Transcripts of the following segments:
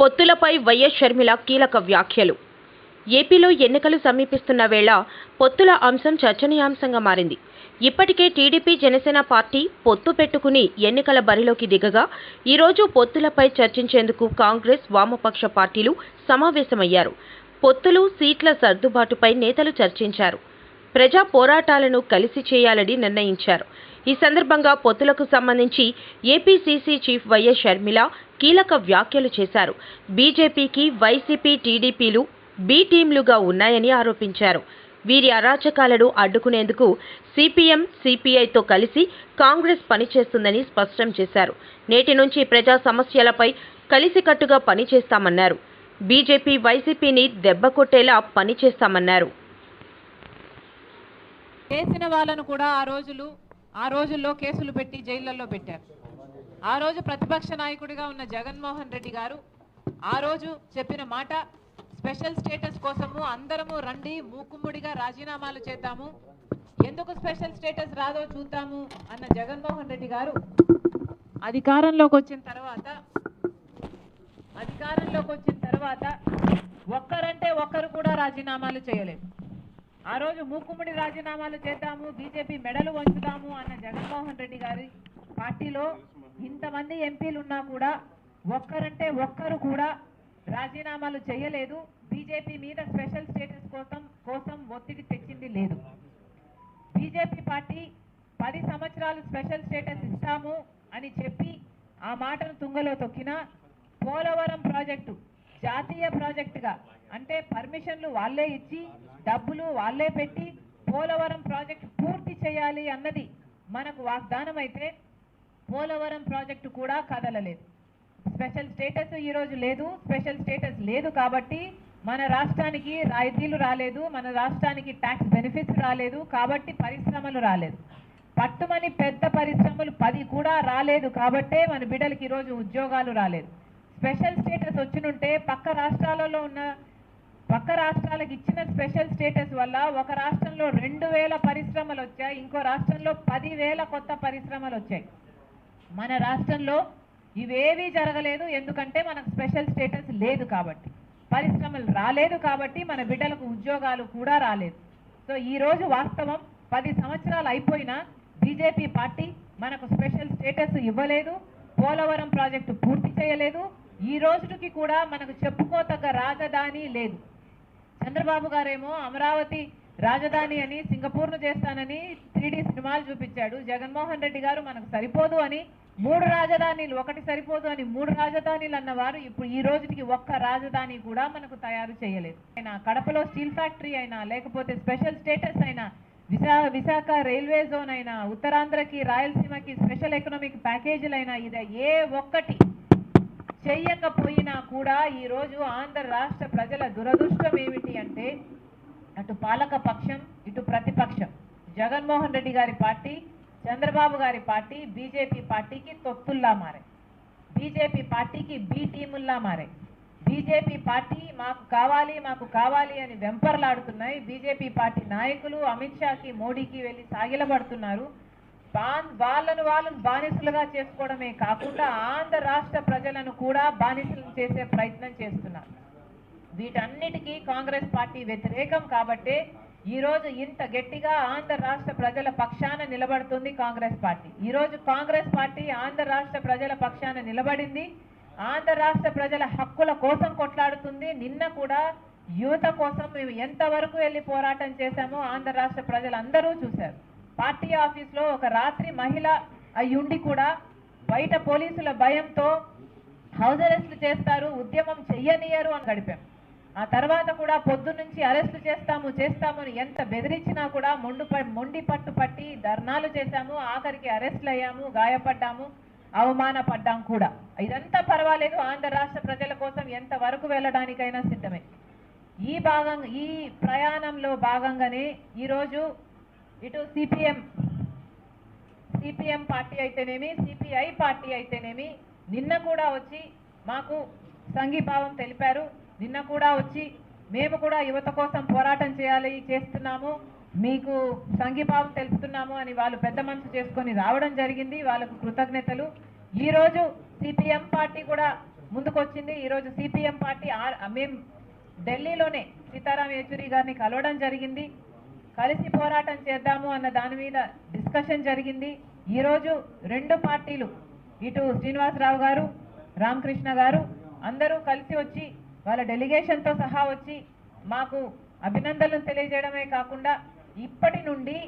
పొత్తులపై YS Sharmila కీలక వ్యాఖ్యలు. ఏపీలో ఎన్నికలు సమీపిస్తున్న వేళ పొత్తుల అంశం చర్చనీయాంశంగా మారింది. ఇప్పటికే టీడీపీ జనసేన పార్టీ పొత్తు పెట్టుకుని ఎన్నికల బరిలోకి దిగగా ఈరోజు పొత్తులపై చర్చించేందుకు కాంగ్రెస్ వామపక్ష పార్టీలు సమావేశమయ్యారు. పొత్తులు సీట్ల సర్దుబాటుపై నేతలు చర్చించారు. ప్రజా పోరాటాలను కలిసి చేయాలని నిర్ణయించారు. ఈ సందర్భంగా పొత్తులకు సంబంధించి ఏపీసీసీ చీఫ్ వైఎస్ షర్మిల కీలక వ్యాఖ్యలు చేశారు. బీజేపీకి వైసీపీ టీడీపీలు బి టీంలుగా ఉన్నాయని ఆరోపించారు. వీరి అరాచకాలను అడ్డుకునేందుకు సిపిఎం సిపిఐతో కలిసి కాంగ్రెస్ పనిచేస్తుందని స్పష్టం చేశారు. నేటి నుంచి ప్రజా సమస్యలపై కలిసికట్టుగా పనిచేస్తామన్నారు. బీజేపీ వైసీపీని దెబ్బకొట్టేలా పనిచేస్తామన్నారు. చేసిన వాళ్ళను కూడా ఆ రోజులు ఆ రోజుల్లో కేసులు పెట్టి జైళ్ళల్లో పెట్టారు. ఆ రోజు ప్రతిపక్ష నాయకుడిగా ఉన్న జగన్మోహన్ రెడ్డి గారు ఆ రోజు చెప్పిన మాట స్పెషల్ స్టేటస్ కోసము అందరము రండి మూకుమ్ముడిగా రాజీనామాలు చేద్దాము. ఎందుకు స్పెషల్ స్టేటస్ రాదో చూద్దాము అన్న జగన్మోహన్ రెడ్డి గారు అధికారంలోకి వచ్చిన తర్వాత అధికారంలోకి వచ్చిన తర్వాత ఒక్కరంటే ఒక్కరు కూడా రాజీనామాలు చేయలేదు. ఆ రోజు మూకుమ్మడి రాజీనామాలు చేద్దాము బీజేపీ మెడలు వంచుదాము అన్న జగన్మోహన్ రెడ్డి గారి పార్టీలో ఇంతమంది ఎంపీలు ఉన్నా కూడా ఒక్కరంటే ఒక్కరు కూడా రాజీనామాలు చేయలేదు. బీజేపీ మీద స్పెషల్ స్టేటస్ కోసం కోసం ఒత్తిడి తెచ్చింది లేదు. బీజేపీ పార్టీ పది సంవత్సరాలు స్పెషల్ స్టేటస్ ఇస్తాము అని చెప్పి ఆ మాటను తుంగలో తొక్కిన పోలవరం ప్రాజెక్టు జాతీయ ప్రాజెక్టుగా అంటే పర్మిషన్లు వాళ్ళే ఇచ్చి డబ్బులు వాళ్ళే పెట్టి పోలవరం ప్రాజెక్టు పూర్తి చేయాలి అన్నది మనకు వాగ్దానం అయితే పోలవరం ప్రాజెక్టు కూడా కదలలేదు. స్పెషల్ స్టేటస్ ఈ రోజు లేదు స్పెషల్ స్టేటస్ లేదు కాబట్టి మన రాష్ట్రానికి రాయితీలు రాలేదు మన రాష్ట్రానికి ట్యాక్స్ బెనిఫిట్స్ రాలేదు కాబట్టి పరిశ్రమలు రాలేదు. పట్టుమని పెద్ద పరిశ్రమలు పది కూడా రాలేదు కాబట్టే మన బిడ్డలకి ఈరోజు ఉద్యోగాలు రాలేదు. స్పెషల్ స్టేటస్ వచ్చినుంటే పక్క రాష్ట్రాలలో ఉన్న పక్క రాష్ట్రాలకు ఇచ్చిన స్పెషల్ స్టేటస్ వల్ల ఒక రాష్ట్రంలో రెండు వేల పరిశ్రమలు వచ్చాయి ఇంకో రాష్ట్రంలో పదివేల కొత్త పరిశ్రమలు వచ్చాయి. మన రాష్ట్రంలో ఇవేవీ జరగలేదు ఎందుకంటే మనకు స్పెషల్ స్టేటస్ లేదు కాబట్టి. పరిశ్రమలు రాలేదు కాబట్టి మన బిడ్డలకు ఉద్యోగాలు కూడా రాలేదు. సో ఈ రోజు వాస్తవం పది సంవత్సరాలు అయిపోయినా బీజేపీ పార్టీ మనకు స్పెషల్ స్టేటస్ ఇవ్వలేదు పోలవరం ప్రాజెక్టు పూర్తి చేయలేదు. ఈ రోజుకి కూడా మనకు చెప్పుకోతగ్గ రాజధాని లేదు. చంద్రబాబు గారేమో అమరావతి రాజధాని అని సింగపూర్ను చేస్తానని త్రీడీ సినిమాలు చూపించాడు. జగన్మోహన్ రెడ్డి గారు మనకు సరిపోదు అని మూడు రాజధానీలు ఒకటి సరిపోదు అని మూడు రాజధానీలు అన్నవారు ఇప్పుడు ఈ రోజుకి ఒక్క రాజధాని కూడా మనకు తయారు చేయలేదు. అయినా కడపలో స్టీల్ ఫ్యాక్టరీ అయినా లేకపోతే స్పెషల్ స్టేటస్ అయినా విశా విశాఖ రైల్వే జోన్ అయినా ఉత్తరాంధ్రకి రాయలసీమకి స్పెషల్ ఎకనామిక్ ప్యాకేజీలైనా ఇదే ఏ ఒక్కటి చెయ్యకపోయినా కూడా ఈరోజు ఆంధ్ర రాష్ట్ర ప్రజల దురదృష్టం ఏమిటి అంటే అటు పాలక పక్షం ఇటు ప్రతిపక్షం. జగన్మోహన్ రెడ్డి గారి పార్టీ చంద్రబాబు గారి పార్టీ బీజేపీ పార్టీకి తొత్తుల్లా మారాయి. బీజేపీ పార్టీకి బి టీముల్లా మారాయి. బీజేపీ పార్టీ మాకు కావాలి మాకు కావాలి అని వెంపర్లాడుతున్నాయి. బీజేపీ పార్టీ నాయకులు అమిత్ షాకి మోడీకి వెళ్ళి సాగిలబడుతున్నారు బాన్ వాళ్ళను వాళ్ళను బానిసలుగా చేసుకోవడమే కాకుండా ఆంధ్ర రాష్ట్ర ప్రజలను కూడా బానిసలు చేసే ప్రయత్నం చేస్తున్నారు. వీటన్నిటికీ కాంగ్రెస్ పార్టీ వ్యతిరేకం కాబట్టే ఈరోజు ఇంత గట్టిగా ఆంధ్ర రాష్ట్ర ప్రజల పక్షాన నిలబడుతుంది కాంగ్రెస్ పార్టీ. ఈరోజు కాంగ్రెస్ పార్టీ ఆంధ్ర రాష్ట్ర ప్రజల పక్షాన నిలబడింది. ఆంధ్ర రాష్ట్ర ప్రజల హక్కుల కోసం కొట్లాడుతుంది. నిన్న కూడా యువత కోసం మేము ఎంతవరకు వెళ్ళి పోరాటం చేశామో ఆంధ్ర రాష్ట్ర ప్రజలందరూ చూశారు. పార్టీ ఆఫీస్లో ఒక రాత్రి మహిళ అయ్యుండి కూడా బయట పోలీసుల భయంతో హౌస్ అరెస్ట్లు చేస్తారు ఉద్యమం చెయ్యనియరు అని గడిపాం. ఆ తర్వాత కూడా పొద్దు నుంచి అరెస్టు చేస్తాము చేస్తాము అని ఎంత బెదిరించినా కూడా మొండు మొండి పట్టు పట్టి ధర్నాలు చేశాము ఆఖరికి అరెస్టులు అయ్యాము గాయపడ్డాము అవమానపడ్డాం కూడా. ఇదంతా పర్వాలేదు ఆంధ్ర రాష్ట్ర ప్రజల కోసం ఎంత వరకు వెళ్ళడానికైనా సిద్ధమే. ఈ భాగం ఈ ప్రయాణంలో భాగంగానే ఈరోజు ఇటు సిపిఎం సిపిఎం పార్టీ అయితేనేమి సిపిఐ పార్టీ అయితేనేమి నిన్న కూడా వచ్చి మాకు సంఘీభావం తెలిపారు. నిన్న కూడా వచ్చి మేము కూడా యువత కోసం పోరాటం చేయాలి చేస్తున్నాము. మీకు సంఘీభావం తెలుపుతున్నాము అని వాళ్ళు పెద్ద మనసు చేసుకొని రావడం జరిగింది. వాళ్ళకు కృతజ్ఞతలు. ఈరోజు సిపిఎం పార్టీ కూడా ముందుకొచ్చింది. ఈరోజు సిపిఎం పార్టీ ఆర్- మేము ఢిల్లీలోనే సీతారాం యేచూరి గారిని కలవడం జరిగింది. కలిసి పోరాటం చేద్దాము అన్న దాని మీద డిస్కషన్ జరిగింది. ఈరోజు రెండు పార్టీలు ఇటు శ్రీనివాసరావు గారు రామకృష్ణ గారు అందరూ కలిసి వచ్చి వాళ్ళ డెలిగేషన్తో సహా వచ్చి మాకు అభినందనలు తెలియజేయడమే కాకుండా ఇప్పటి నుండి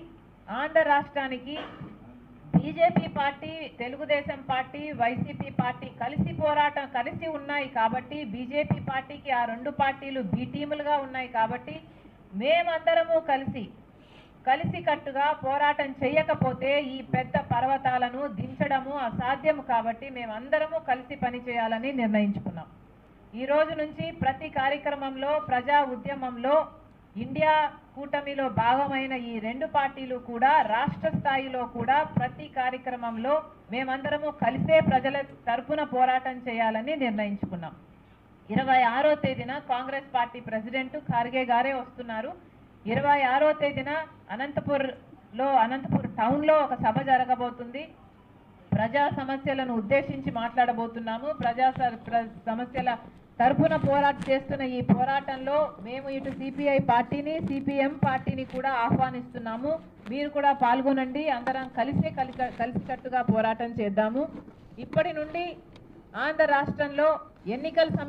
ఆంధ్ర రాష్ట్రానికి BJP party Telugu Desam party YCP party కలిసి పోరాటం కలిసి ఉన్నాయి కాబట్టి బీజేపీ పార్టీకి ఆ రెండు పార్టీలు బి టీములుగా ఉన్నాయి కాబట్టి మేమందరము కలిసి కలిసికట్టుగా పోరాటం చేయకపోతే ఈ పెద్ద పర్వతాలను దించడము అసాధ్యం కాబట్టి మేమందరము కలిసి పనిచేయాలని నిర్ణయించుకున్నాం. ఈ రోజు నుంచి ప్రతి కార్యక్రమంలో ప్రజా ఉద్యమంలో ఇండియా కూటమిలో భాగమైన ఈ రెండు పార్టీలు కూడా రాష్ట్ర స్థాయిలో కూడా ప్రతి కార్యక్రమంలో మేమందరము కలిసే ప్రజల తరఫున పోరాటం చేయాలని నిర్ణయించుకున్నాం. ఇరవై ఆరో తేదీన కాంగ్రెస్ పార్టీ ప్రెసిడెంట్ ఖార్గే గారే వస్తున్నారు. ఇరవై ఆరో తేదీన అనంతపూర్లో అనంతపూర్ టౌన్లో ఒక సభ జరగబోతుంది. ప్రజా సమస్యలను ఉద్దేశించి మాట్లాడబోతున్నాము. ప్రజా స- ప్ర- సమస్యల తరఫున పోరాట చేస్తున్న ఈ పోరాటంలో మేము ఇటు సిపిఐ పార్టీని సిపిఎం పార్టీని కూడా ఆహ్వానిస్తున్నాము. మీరు కూడా పాల్గొనండి. అందరం కలిసే కలిక కలిసికట్టుగా పోరాటం చేద్దాము. ఇప్పటి నుండి ఆంధ్ర రాష్ట్రంలో ఎన్నికల సమీ